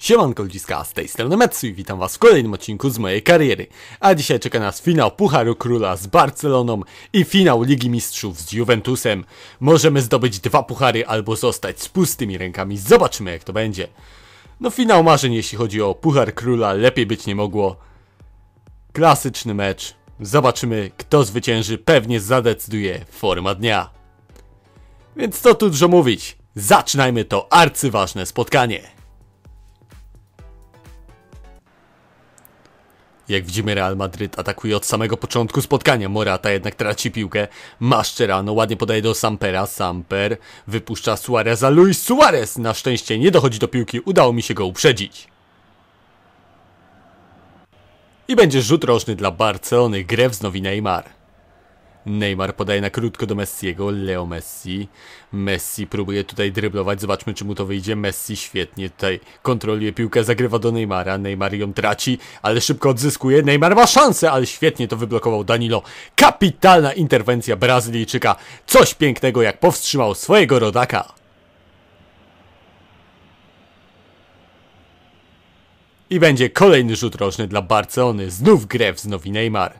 Siemanko ludziska, z tej strony Metsu i witam was w kolejnym odcinku z mojej kariery. A dzisiaj czeka nas finał Pucharu Króla z Barceloną i finał Ligi Mistrzów z Juventusem. Możemy zdobyć dwa puchary albo zostać z pustymi rękami, zobaczymy jak to będzie. No finał marzeń jeśli chodzi o Puchar Króla, lepiej być nie mogło. Klasyczny mecz, zobaczymy kto zwycięży, pewnie zadecyduje forma dnia. Więc co tu dużo mówić, zaczynajmy to arcyważne spotkanie. Jak widzimy Real Madryt atakuje od samego początku spotkania. Morata jednak traci piłkę. Mascherano ładnie podaje do Sampera. Samper wypuszcza Suareza. Luis Suarez na szczęście nie dochodzi do piłki. Udało mi się go uprzedzić. I będzie rzut rożny dla Barcelony. Grę wznowi Neymar. Neymar podaje na krótko do Messiego, Leo Messi. Messi próbuje tutaj dryblować, zobaczmy czy mu to wyjdzie. Messi świetnie tutaj kontroluje piłkę, zagrywa do Neymara. Neymar ją traci, ale szybko odzyskuje. Neymar ma szansę, ale świetnie to wyblokował Danilo. Kapitalna interwencja Brazylijczyka. Coś pięknego jak powstrzymał swojego rodaka. I będzie kolejny rzut rożny dla Barcelony. Znów grę wznowi Neymar.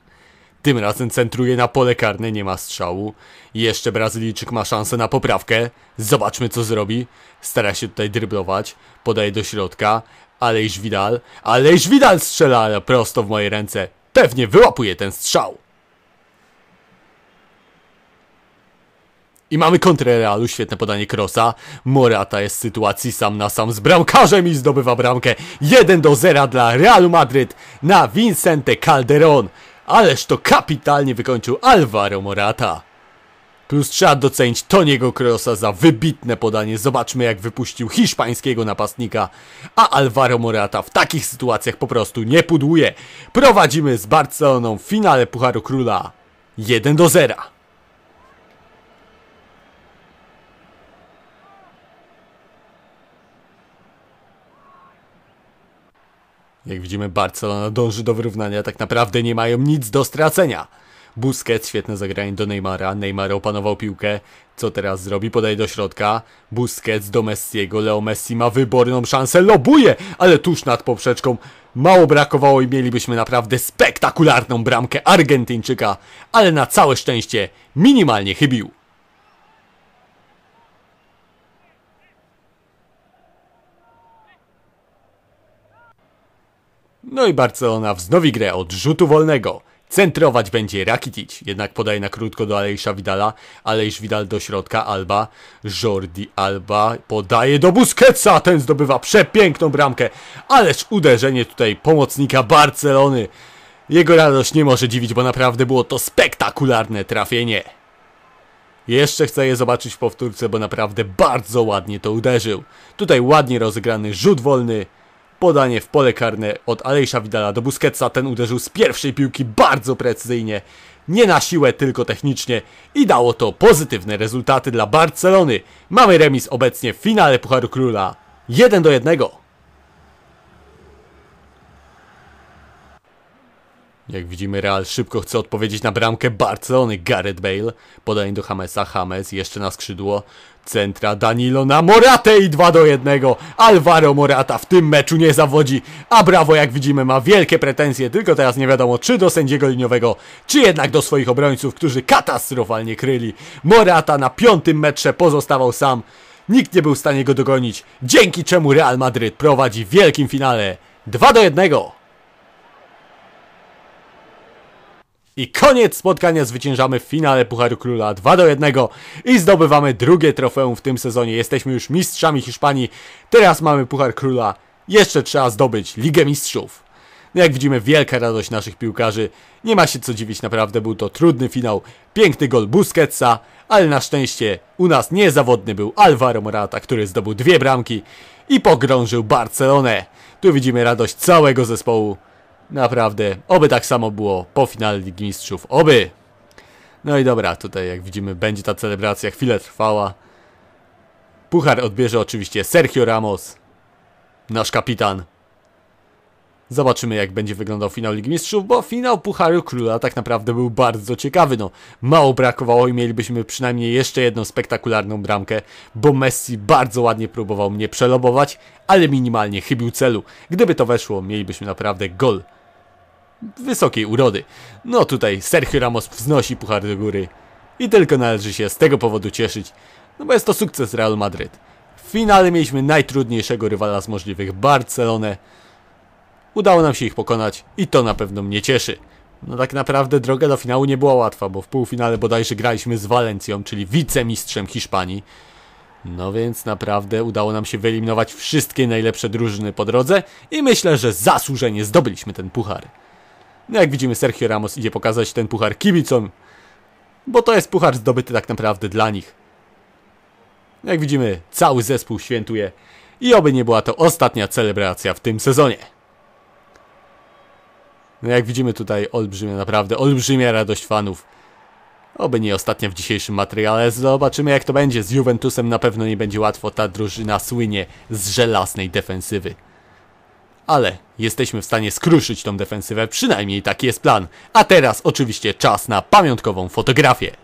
Tym razem centruje na pole karne, nie ma strzału. Jeszcze Brazylijczyk ma szansę na poprawkę. Zobaczmy co zrobi. Stara się tutaj dryblować. Podaje do środka. Alejż Vidal. Alejż Vidal strzela prosto w moje ręce. Pewnie wyłapuje ten strzał. I mamy kontrę Realu, świetne podanie Krosa. Morata jest w sytuacji sam na sam z bramkarzem i zdobywa bramkę. 1 do 0 dla Realu Madryt na Vincente Calderon. Ależ to kapitalnie wykończył Alvaro Morata. Plus trzeba docenić Toniego Krosa za wybitne podanie. Zobaczmy jak wypuścił hiszpańskiego napastnika. A Alvaro Morata w takich sytuacjach po prostu nie pudłuje. Prowadzimy z Barceloną w finale Pucharu Króla 1 do 0. Jak widzimy, Barcelona dąży do wyrównania, tak naprawdę nie mają nic do stracenia. Busquets, świetne zagranie do Neymara, Neymar opanował piłkę, co teraz zrobi? Podaje do środka, Busquets do Messiego, Leo Messi ma wyborną szansę, lobuje, ale tuż nad poprzeczką. Mało brakowało i mielibyśmy naprawdę spektakularną bramkę Argentyńczyka, ale na całe szczęście minimalnie chybił. No i Barcelona wznowi grę od rzutu wolnego. Centrować będzie Rakitic, jednak podaje na krótko do Alejsza Vidala. Alejsz Vidal do środka, Alba. Jordi Alba podaje do Busquetsa, ten zdobywa przepiękną bramkę. Ależ uderzenie tutaj pomocnika Barcelony. Jego radość nie może dziwić, bo naprawdę było to spektakularne trafienie. Jeszcze chcę je zobaczyć w powtórce, bo naprawdę bardzo ładnie to uderzył. Tutaj ładnie rozegrany rzut wolny. Podanie w pole karne od Alejsza Vidala do Busquetsa. Ten uderzył z pierwszej piłki bardzo precyzyjnie. Nie na siłę, tylko technicznie. I dało to pozytywne rezultaty dla Barcelony. Mamy remis obecnie w finale Pucharu Króla. 1 do 1. Jak widzimy, Real szybko chce odpowiedzieć na bramkę Barcelony. Gareth Bale. Podanie do Hamesa. Hames jeszcze na skrzydło. Centra Danilo na Moratę i 2 do 1. Alvaro Morata w tym meczu nie zawodzi. A Brawo, jak widzimy, ma wielkie pretensje. Tylko teraz nie wiadomo, czy do sędziego liniowego, czy jednak do swoich obrońców, którzy katastrofalnie kryli. Morata na piątym metrze pozostawał sam. Nikt nie był w stanie go dogonić. Dzięki czemu Real Madryt prowadzi w wielkim finale 2 do 1. I koniec spotkania zwyciężamy w finale Pucharu Króla 2 do 1 i zdobywamy drugie trofeum w tym sezonie. Jesteśmy już mistrzami Hiszpanii. Teraz mamy Puchar Króla. Jeszcze trzeba zdobyć Ligę Mistrzów. No jak widzimy, wielka radość naszych piłkarzy. Nie ma się co dziwić, naprawdę był to trudny finał. Piękny gol Busquetsa, ale na szczęście u nas niezawodny był Alvaro Morata, który zdobył dwie bramki i pogrążył Barcelonę. Tu widzimy radość całego zespołu. Naprawdę, oby tak samo było po finale Ligi Mistrzów, oby! No i dobra, tutaj jak widzimy będzie ta celebracja, chwilę trwała. Puchar odbierze oczywiście Sergio Ramos, nasz kapitan. Zobaczymy jak będzie wyglądał finał Ligi Mistrzów, bo finał Pucharu Króla tak naprawdę był bardzo ciekawy. No, mało brakowało i mielibyśmy przynajmniej jeszcze jedną spektakularną bramkę, bo Messi bardzo ładnie próbował mnie przelobować, ale minimalnie chybił celu. Gdyby to weszło, mielibyśmy naprawdę gol wysokiej urody. No tutaj Sergio Ramos wznosi puchar do góry i tylko należy się z tego powodu cieszyć, no bo jest to sukces Real Madryt. W finale mieliśmy najtrudniejszego rywala z możliwych, Barcelonę. Udało nam się ich pokonać i to na pewno mnie cieszy. No tak naprawdę droga do finału nie była łatwa, bo w półfinale bodajże graliśmy z Walencją, czyli wicemistrzem Hiszpanii. No więc naprawdę udało nam się wyeliminować wszystkie najlepsze drużyny po drodze i myślę, że zasłużenie zdobyliśmy ten puchar. No jak widzimy Sergio Ramos idzie pokazać ten puchar kibicom, bo to jest puchar zdobyty tak naprawdę dla nich. Jak widzimy cały zespół świętuje i oby nie była to ostatnia celebracja w tym sezonie. No jak widzimy tutaj olbrzymia, naprawdę olbrzymia radość fanów. Oby nie ostatnia w dzisiejszym materiale, zobaczymy jak to będzie. Z Juventusem na pewno nie będzie łatwo, ta drużyna słynie z żelaznej defensywy. Ale jesteśmy w stanie skruszyć tą defensywę, przynajmniej taki jest plan. A teraz oczywiście czas na pamiątkową fotografię.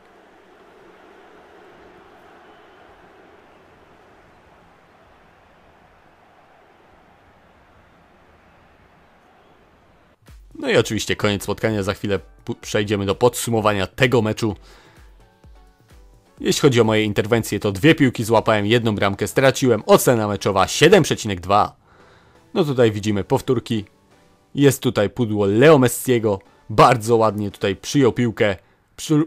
No i oczywiście koniec spotkania, za chwilę przejdziemy do podsumowania tego meczu. Jeśli chodzi o moje interwencje, to dwie piłki złapałem, jedną bramkę straciłem, ocena meczowa 7,2. No tutaj widzimy powtórki. Jest tutaj pudło Leo Messiego. Bardzo ładnie tutaj przyjął piłkę.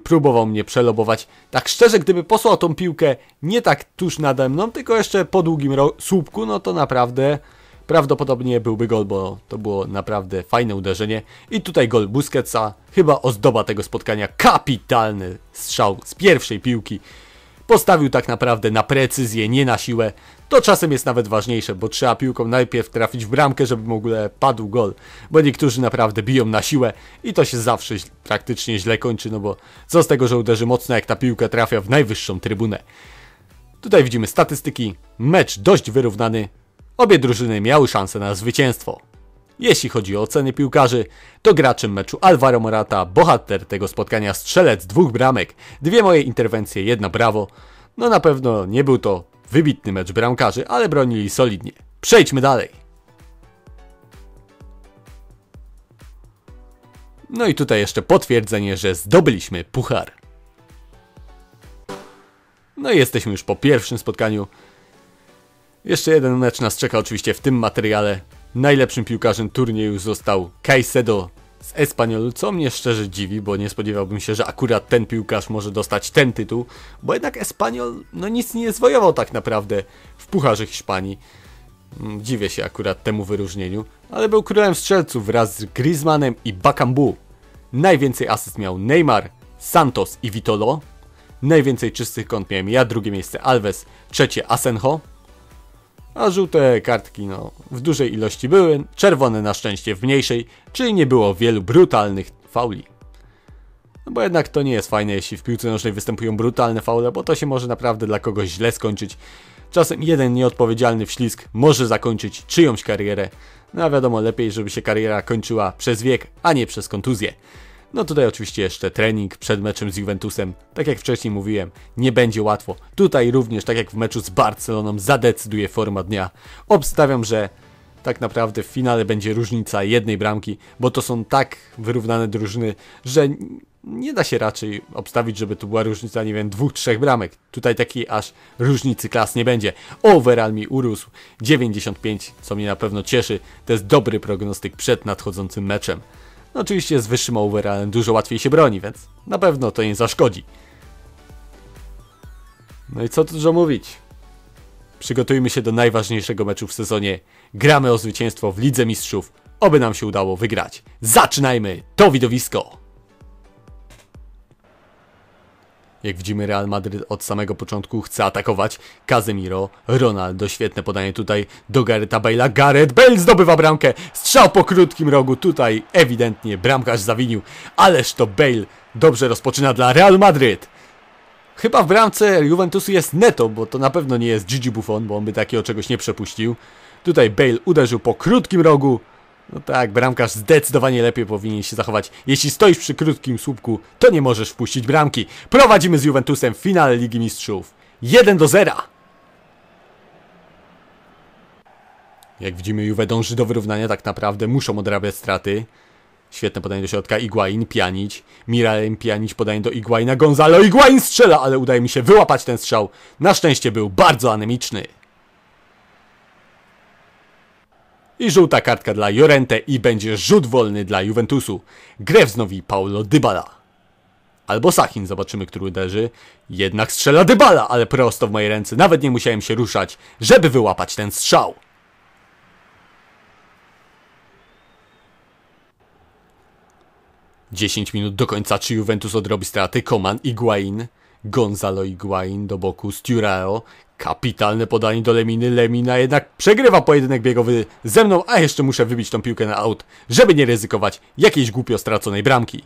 Próbował mnie przelobować. Tak szczerze, gdyby posłał tą piłkę nie tak tuż nade mną, tylko jeszcze po długim słupku, no to naprawdę prawdopodobnie byłby gol, bo to było naprawdę fajne uderzenie. I tutaj gol Busquetsa, chyba ozdoba tego spotkania, kapitalny strzał z pierwszej piłki. Postawił tak naprawdę na precyzję, nie na siłę. To czasem jest nawet ważniejsze, bo trzeba piłką najpierw trafić w bramkę, żeby w ogóle padł gol. Bo niektórzy naprawdę biją na siłę i to się zawsze praktycznie źle kończy, no bo co z tego, że uderzy mocno, jak ta piłka trafia w najwyższą trybunę. Tutaj widzimy statystyki. Mecz dość wyrównany. Obie drużyny miały szansę na zwycięstwo. Jeśli chodzi o oceny piłkarzy, to graczem meczu Alvaro Morata, bohater tego spotkania, strzelec dwóch bramek, dwie moje interwencje, jedna brawo. No na pewno nie był to wybitny mecz bramkarzy, ale bronili solidnie. Przejdźmy dalej. No i tutaj jeszcze potwierdzenie, że zdobyliśmy puchar. No i jesteśmy już po pierwszym spotkaniu. Jeszcze jeden mecz nas czeka oczywiście w tym materiale. Najlepszym piłkarzem turnieju został Caicedo z Espanyolu, co mnie szczerze dziwi, bo nie spodziewałbym się, że akurat ten piłkarz może dostać ten tytuł, bo jednak Espanyol no nic nie zwojował tak naprawdę w Pucharze Hiszpanii. Mm, dziwię się akurat temu wyróżnieniu, ale był królem strzelców wraz z Griezmannem i Bakambu. Najwięcej asyst miał Neymar, Santos i Vitolo. Najwięcej czystych kąt miałem ja, drugie miejsce Alves, trzecie Asenjo. A żółte kartki no, w dużej ilości były, czerwone na szczęście w mniejszej, czyli nie było wielu brutalnych fauli. No bo jednak to nie jest fajne, jeśli w piłce nożnej występują brutalne faule, bo to się może naprawdę dla kogoś źle skończyć. Czasem jeden nieodpowiedzialny wślizg może zakończyć czyjąś karierę. No a wiadomo, lepiej, żeby się kariera kończyła przez wiek, a nie przez kontuzję. No tutaj oczywiście jeszcze trening przed meczem z Juventusem. Tak jak wcześniej mówiłem, nie będzie łatwo. Tutaj również, tak jak w meczu z Barceloną, zadecyduje forma dnia. Obstawiam, że tak naprawdę w finale będzie różnica jednej bramki, bo to są tak wyrównane drużyny, że nie da się raczej obstawić, żeby tu była różnica, nie wiem, dwóch, trzech bramek. Tutaj takiej aż różnicy klas nie będzie. Overall mi urósł 95, co mnie na pewno cieszy. To jest dobry prognostyk przed nadchodzącym meczem. No oczywiście z wyższym overallem dużo łatwiej się broni, więc na pewno to nie zaszkodzi. No i co tu dużo mówić? Przygotujmy się do najważniejszego meczu w sezonie. Gramy o zwycięstwo w Lidze Mistrzów. Oby nam się udało wygrać. Zaczynajmy to widowisko! Jak widzimy, Real Madryt od samego początku chce atakować. Casemiro, Ronaldo, świetne podanie tutaj do Garetha Bale'a. Gareth Bale zdobywa bramkę. Strzał po krótkim rogu. Tutaj ewidentnie bramkarz zawinił. Ależ to Bale dobrze rozpoczyna dla Real Madryt. Chyba w bramce Juventusu jest Neto, bo to na pewno nie jest Gigi Buffon, bo on by takiego czegoś nie przepuścił. Tutaj Bale uderzył po krótkim rogu. No tak, bramkarz zdecydowanie lepiej powinien się zachować. Jeśli stoisz przy krótkim słupku, to nie możesz wpuścić bramki. Prowadzimy z Juventusem w finale Ligi Mistrzów. 1 do 0. Jak widzimy, Juve dąży do wyrównania, tak naprawdę muszą odrabiać straty. Świetne podanie do środka, Iguain, Pianić, Miralem Pianić, podanie do Iguaina, Gonzalo, Iguain strzela, ale udaje mi się wyłapać ten strzał. Na szczęście był bardzo anemiczny. I żółta kartka dla Jorente i będzie rzut wolny dla Juventusu. Grę wznowi Paulo Dybala. Albo Sachin, zobaczymy, który uderzy. Jednak strzela Dybala, ale prosto w moje ręce. Nawet nie musiałem się ruszać, żeby wyłapać ten strzał. 10 minut do końca, czy Juventus odrobi straty? Koman, Iguain, Gonzalo Iguain do boku, Sturao, kapitalne podanie do Leminy, Lemina jednak przegrywa pojedynek biegowy ze mną, a jeszcze muszę wybić tą piłkę na aut, żeby nie ryzykować jakiejś głupio straconej bramki.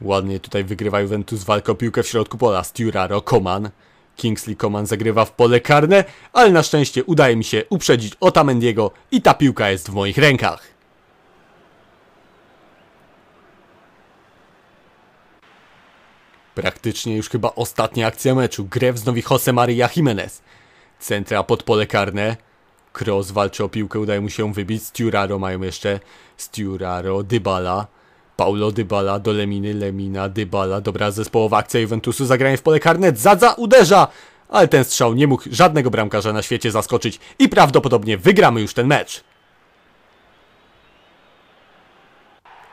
Ładnie tutaj wygrywa Juventus walkę o piłkę w środku pola. Sturaro, Koman, Kingsley Coman zagrywa w pole karne, ale na szczęście udaje mi się uprzedzić Otamendiego i ta piłka jest w moich rękach. Praktycznie już chyba ostatnia akcja meczu. Grę wznowi Jose Maria Jimenez. Centra pod pole karne. Cross walczy o piłkę, udaje mu się wybić. Sturaro mają jeszcze. Sturaro, Dybala. Paulo Dybala do Leminy, Lemina, Dybala, dobra zespołowa akcja Juventusu, zagranie w pole karne, Zadza uderza, ale ten strzał nie mógł żadnego bramkarza na świecie zaskoczyć i prawdopodobnie wygramy już ten mecz.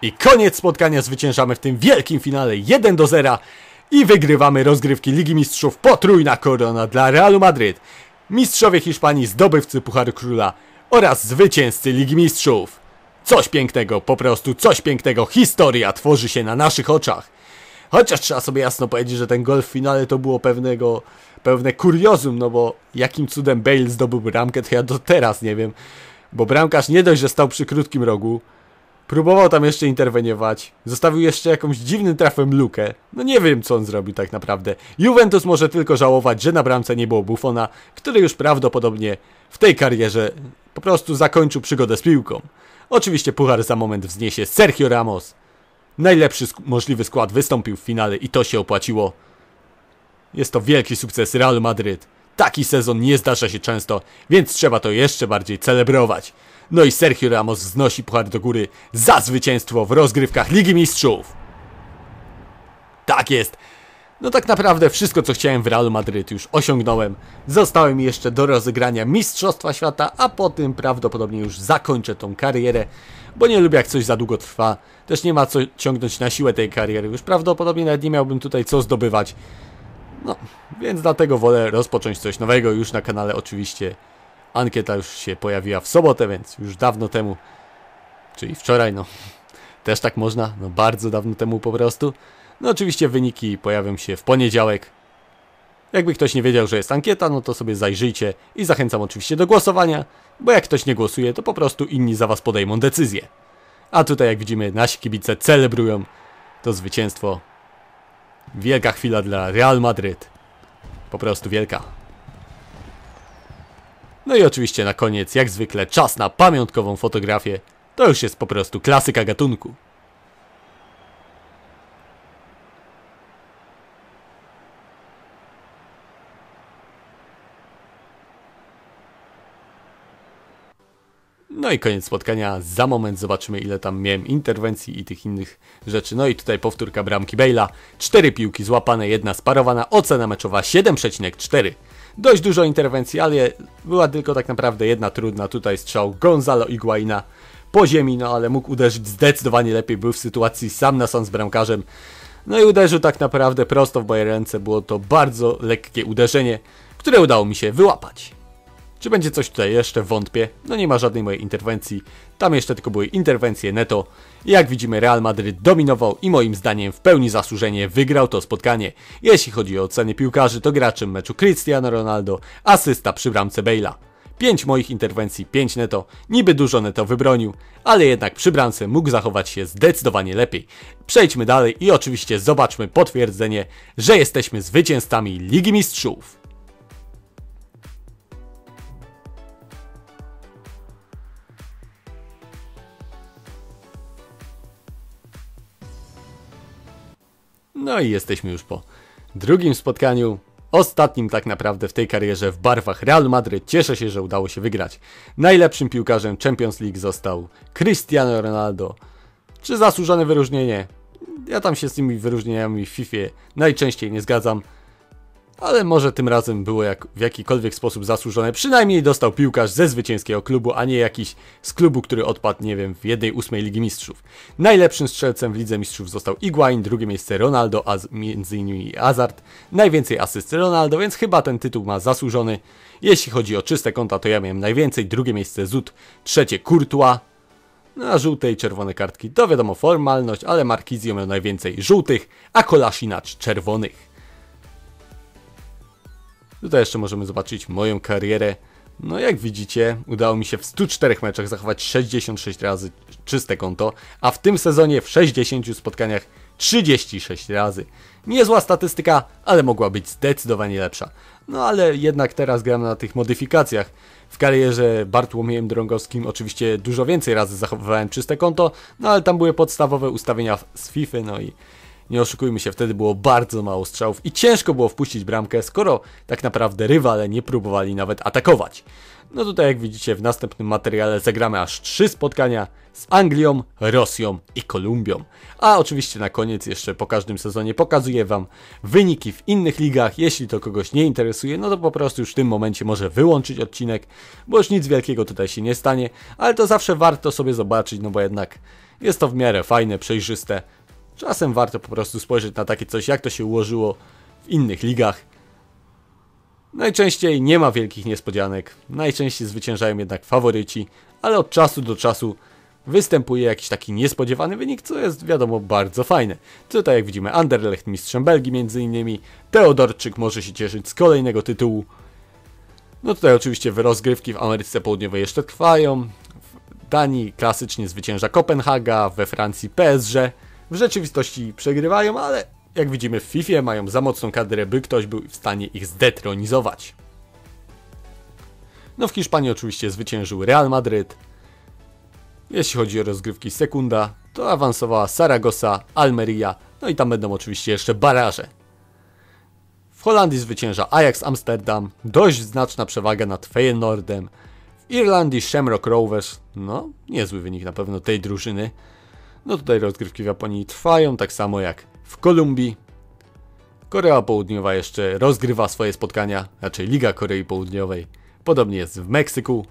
I koniec spotkania, zwyciężamy w tym wielkim finale 1 do 0 i wygrywamy rozgrywki Ligi Mistrzów, potrójna korona dla Realu Madryt, mistrzowie Hiszpanii, zdobywcy Pucharu Króla oraz zwycięzcy Ligi Mistrzów. Coś pięknego, po prostu coś pięknego. Historia tworzy się na naszych oczach. Chociaż trzeba sobie jasno powiedzieć, że ten gol w finale to było pewnego, pewne kuriozum, no bo jakim cudem Bale zdobył bramkę, to ja do teraz nie wiem. Bo bramkarz nie dość, że stał przy krótkim rogu, próbował tam jeszcze interweniować, zostawił jeszcze jakąś dziwnym trafem lukę. No nie wiem, co on zrobił tak naprawdę. Juventus może tylko żałować, że na bramce nie było Buffona, który już prawdopodobnie w tej karierze po prostu zakończył przygodę z piłką. Oczywiście puchar za moment wzniesie Sergio Ramos. Najlepszy sk możliwy skład wystąpił w finale i to się opłaciło. Jest to wielki sukces Real Madryt. Taki sezon nie zdarza się często, więc trzeba to jeszcze bardziej celebrować. No i Sergio Ramos wznosi puchar do góry za zwycięstwo w rozgrywkach Ligi Mistrzów. Tak jest. No tak naprawdę wszystko co chciałem w Realu Madryt już osiągnąłem. Zostałem jeszcze do rozegrania Mistrzostwa Świata, a po tym prawdopodobnie już zakończę tą karierę, bo nie lubię jak coś za długo trwa. Też nie ma co ciągnąć na siłę tej kariery, już prawdopodobnie nawet nie miałbym tutaj co zdobywać. No, więc dlatego wolę rozpocząć coś nowego już na kanale oczywiście. Ankieta już się pojawiła w sobotę, więc już dawno temu, czyli wczoraj, no. Też tak można, no bardzo dawno temu po prostu. No oczywiście wyniki pojawią się w poniedziałek. Jakby ktoś nie wiedział, że jest ankieta, no to sobie zajrzyjcie i zachęcam oczywiście do głosowania, bo jak ktoś nie głosuje, to po prostu inni za was podejmą decyzję. A tutaj jak widzimy, nasi kibice celebrują to zwycięstwo. Wielka chwila dla Real Madryt. Po prostu wielka. No i oczywiście na koniec, jak zwykle, czas na pamiątkową fotografię. To już jest po prostu klasyka gatunku. No i koniec spotkania. Za moment zobaczymy ile tam miałem interwencji i tych innych rzeczy. No i tutaj powtórka bramki Bale'a. Cztery piłki złapane, jedna sparowana. Ocena meczowa 7,4. Dość dużo interwencji, ale była tylko tak naprawdę jedna trudna. Tutaj strzał Gonzalo Iguaina po ziemi, no ale mógł uderzyć zdecydowanie lepiej. Był w sytuacji sam na sam z bramkarzem. No i uderzył tak naprawdę prosto w moje ręce. Było to bardzo lekkie uderzenie, które udało mi się wyłapać. Czy będzie coś tutaj jeszcze? Wątpię. No nie ma żadnej mojej interwencji. Tam jeszcze tylko były interwencje neto. Jak widzimy Real Madryt dominował i moim zdaniem w pełni zasłużenie wygrał to spotkanie. Jeśli chodzi o oceny piłkarzy, to graczem meczu Cristiano Ronaldo, asysta przy bramce Bale'a. 5 moich interwencji, 5 neto, niby dużo neto wybronił, ale jednak przy bramce mógł zachować się zdecydowanie lepiej. Przejdźmy dalej i oczywiście zobaczmy potwierdzenie, że jesteśmy zwycięzcami Ligi Mistrzów. No i jesteśmy już po drugim spotkaniu. Ostatnim tak naprawdę w tej karierze w barwach Real Madryt. Cieszę się, że udało się wygrać. Najlepszym piłkarzem Champions League został Cristiano Ronaldo. Czy zasłużone wyróżnienie? Ja tam się z tymi wyróżnieniami w FIFA najczęściej nie zgadzam ale może tym razem było jak, w jakikolwiek sposób zasłużone. Przynajmniej dostał piłkarz ze zwycięskiego klubu, a nie jakiś z klubu, który odpadł, nie wiem, w jednej ósmej Ligi Mistrzów. Najlepszym strzelcem w Lidze Mistrzów został Iguain, drugie miejsce Ronaldo, a między innymi Hazard. Najwięcej asysty Ronaldo, więc chyba ten tytuł ma zasłużony. Jeśli chodzi o czyste konta, to ja miałem najwięcej, drugie miejsce Zut, trzecie Courtois, na żółte i czerwone kartki to wiadomo formalność, ale Markizio miał najwięcej żółtych, a Kolasinacz czerwonych. Tutaj jeszcze możemy zobaczyć moją karierę. No jak widzicie, udało mi się w 104 meczach zachować 66 razy czyste konto, a w tym sezonie w 60 spotkaniach 36 razy. Niezła statystyka, ale mogła być zdecydowanie lepsza. No ale jednak teraz gram na tych modyfikacjach. W karierze Bartłomiejem Drągowskim oczywiście dużo więcej razy zachowywałem czyste konto, no ale tam były podstawowe ustawienia z FIFA, no i nie oszukujmy się, wtedy było bardzo mało strzałów i ciężko było wpuścić bramkę, skoro tak naprawdę rywale nie próbowali nawet atakować. No tutaj jak widzicie w następnym materiale zagramy aż trzy spotkania z Anglią, Rosją i Kolumbią. A oczywiście na koniec jeszcze po każdym sezonie pokazuję Wam wyniki w innych ligach. Jeśli to kogoś nie interesuje, no to po prostu już w tym momencie może wyłączyć odcinek, bo już nic wielkiego tutaj się nie stanie, ale to zawsze warto sobie zobaczyć, no bo jednak jest to w miarę fajne, przejrzyste. Czasem warto po prostu spojrzeć na takie coś, jak to się ułożyło w innych ligach. Najczęściej nie ma wielkich niespodzianek, najczęściej zwyciężają jednak faworyci, ale od czasu do czasu występuje jakiś taki niespodziewany wynik, co jest wiadomo bardzo fajne. Tutaj jak widzimy Anderlecht mistrzem Belgii między innymi, Teodorczyk może się cieszyć z kolejnego tytułu. No tutaj oczywiście rozgrywki w Ameryce Południowej jeszcze trwają. W Danii klasycznie zwycięża Kopenhaga, we Francji PSG w rzeczywistości przegrywają, ale jak widzimy w FIFA mają za mocną kadrę, by ktoś był w stanie ich zdetronizować. No w Hiszpanii oczywiście zwyciężył Real Madryt. Jeśli chodzi o rozgrywki sekunda, to awansowała Saragossa, Almeria, no i tam będą oczywiście jeszcze baraże. W Holandii zwycięża Ajax Amsterdam, dość znaczna przewaga nad Feyenoordem. W Irlandii Shamrock Rovers, no niezły wynik na pewno tej drużyny. No tutaj rozgrywki w Japonii trwają, tak samo jak w Kolumbii. Korea Południowa jeszcze rozgrywa swoje spotkania, raczej Liga Korei Południowej. Podobnie jest w Meksyku.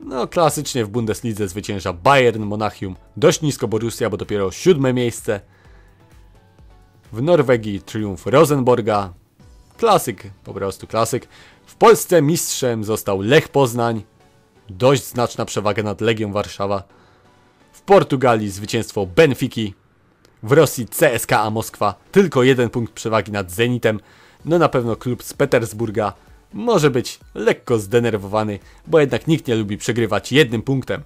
No klasycznie w Bundeslidze zwycięża Bayern Monachium, dość nisko Borussia, bo dopiero siódme miejsce. W Norwegii triumf Rosenborga. Klasyk, po prostu klasyk. W Polsce mistrzem został Lech Poznań. Dość znaczna przewaga nad Legią Warszawa. Portugalii zwycięstwo Benfiki, w Rosji CSKA Moskwa, tylko jeden punkt przewagi nad Zenitem, no na pewno klub z Petersburga może być lekko zdenerwowany, bo jednak nikt nie lubi przegrywać jednym punktem.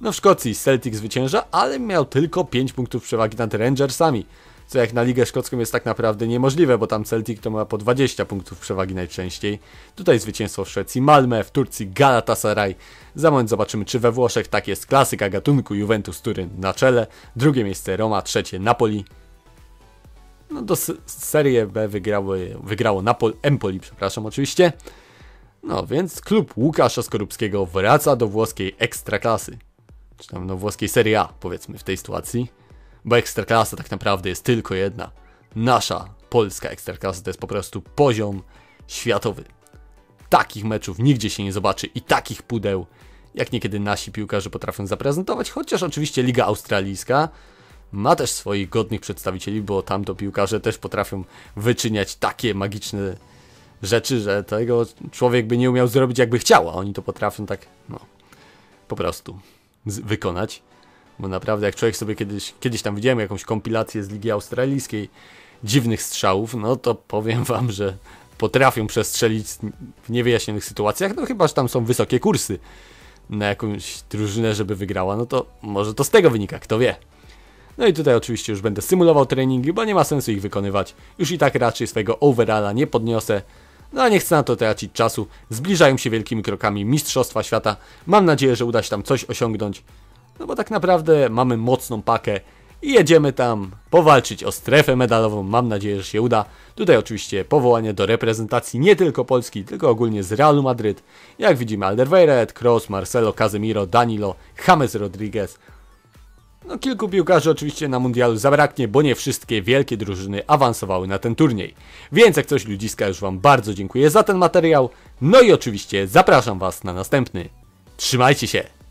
No w Szkocji Celtic zwycięża, ale miał tylko 5 punktów przewagi nad Rangersami co jak na Ligę Szkocką jest tak naprawdę niemożliwe, bo tam Celtic to ma po 20 punktów przewagi najczęściej. Tutaj zwycięstwo w Szwecji Malmö, w Turcji Galatasaray. Za moment zobaczymy, czy we Włoszech tak jest klasyka gatunku Juventus Turyn na czele, drugie miejsce Roma, trzecie Napoli. No do Serie B wygrało, wygrało Napol, Empoli, przepraszam oczywiście. No więc klub Łukasza Skorupskiego wraca do włoskiej ekstraklasy. Czy tam no włoskiej Serie A powiedzmy w tej sytuacji bo ekstraklasa tak naprawdę jest tylko jedna. Nasza polska ekstraklasa to jest po prostu poziom światowy. Takich meczów nigdzie się nie zobaczy i takich pudeł, jak niekiedy nasi piłkarze potrafią zaprezentować, chociaż oczywiście Liga Australijska ma też swoich godnych przedstawicieli, bo tam to piłkarze też potrafią wyczyniać takie magiczne rzeczy, że tego człowiek by nie umiał zrobić jakby chciał, a oni to potrafią tak, no, po prostu wykonać. Bo naprawdę, jak człowiek sobie kiedyś, kiedyś tam widziałem jakąś kompilację z Ligi Australijskiej dziwnych strzałów, no to powiem wam, że potrafią przestrzelić w niewyjaśnionych sytuacjach, no chyba, że tam są wysokie kursy na jakąś drużynę, żeby wygrała, no to może to z tego wynika, kto wie. No i tutaj oczywiście już będę symulował treningi, bo nie ma sensu ich wykonywać. Już i tak raczej swojego overalla nie podniosę. No a nie chcę na to tracić czasu. Zbliżają się wielkimi krokami Mistrzostwa Świata. Mam nadzieję, że uda się tam coś osiągnąć. No bo tak naprawdę mamy mocną pakę i jedziemy tam powalczyć o strefę medalową. Mam nadzieję, że się uda. Tutaj oczywiście powołanie do reprezentacji nie tylko Polski, tylko ogólnie z Realu Madryt. Jak widzimy Alderweireld, Kroos, Marcelo, Casemiro, Danilo, James Rodriguez. No kilku piłkarzy oczywiście na mundialu zabraknie, bo nie wszystkie wielkie drużyny awansowały na ten turniej. Więc jak coś ludziska już Wam bardzo dziękuję za ten materiał. No i oczywiście zapraszam Was na następny. Trzymajcie się!